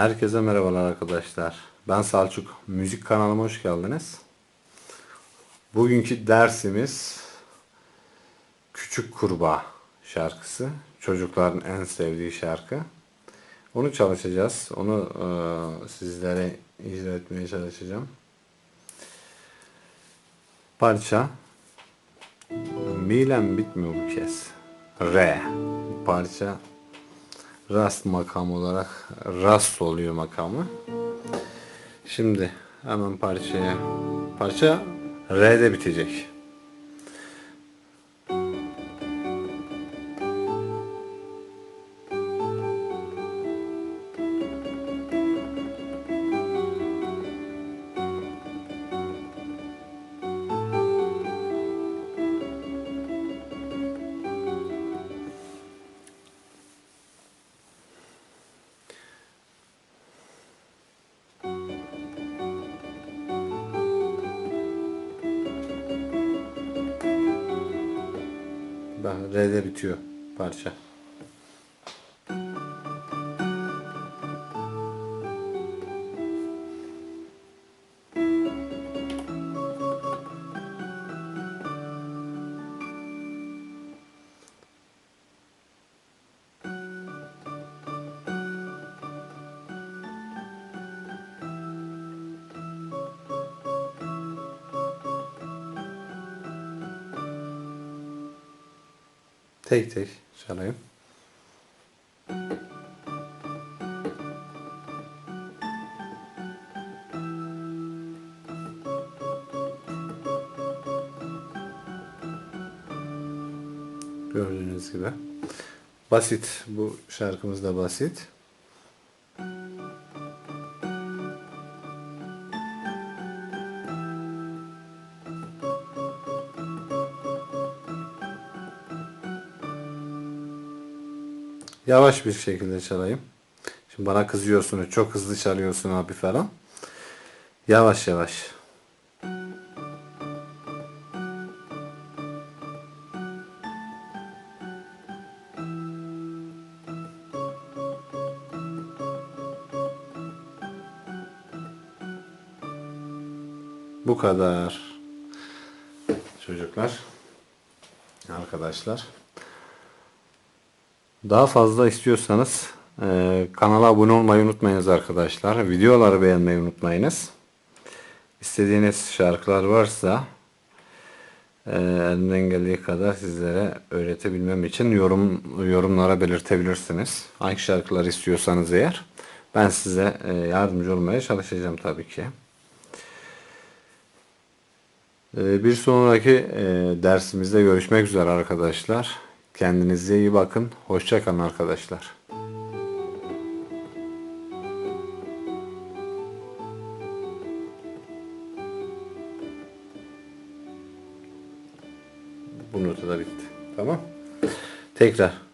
Herkese merhabalar arkadaşlar. Ben Salçuk. Müzik kanalıma hoş geldiniz. Bugünkü dersimiz Küçük Kurbağa şarkısı. Çocukların en sevdiği şarkı. Onu çalışacağız. Onu e, sizlere icra etmeye çalışacağım. Parça Milen bitmiyor bu kez. Re. Parça rast makam olarak rast oluyor makamı. Şimdi hemen parçaya parça R'de bitecek. Bak R'de bitiyor parça. Tek tek çalayım. Gördüğünüz gibi. Basit. Bu şarkımız da basit. Yavaş bir şekilde çalayım. Şimdi bana kızıyorsunuz. Çok hızlı çalıyorsun abi falan. Yavaş yavaş. Bu kadar. Çocuklar. Arkadaşlar. Daha fazla istiyorsanız e, kanala abone olmayı unutmayınız arkadaşlar. Videoları beğenmeyi unutmayınız. İstediğiniz şarkılar varsa e, geldiği kadar sizlere öğretebilmem için yorum yorumlara belirtebilirsiniz. Hangi şarkılar istiyorsanız eğer ben size e, yardımcı olmaya çalışacağım tabii ki. E, bir sonraki e, dersimizde görüşmek üzere arkadaşlar. Kendinize iyi bakın. Hoşça kalın arkadaşlar. Bu nota da bitti. Tamam. Tekrar.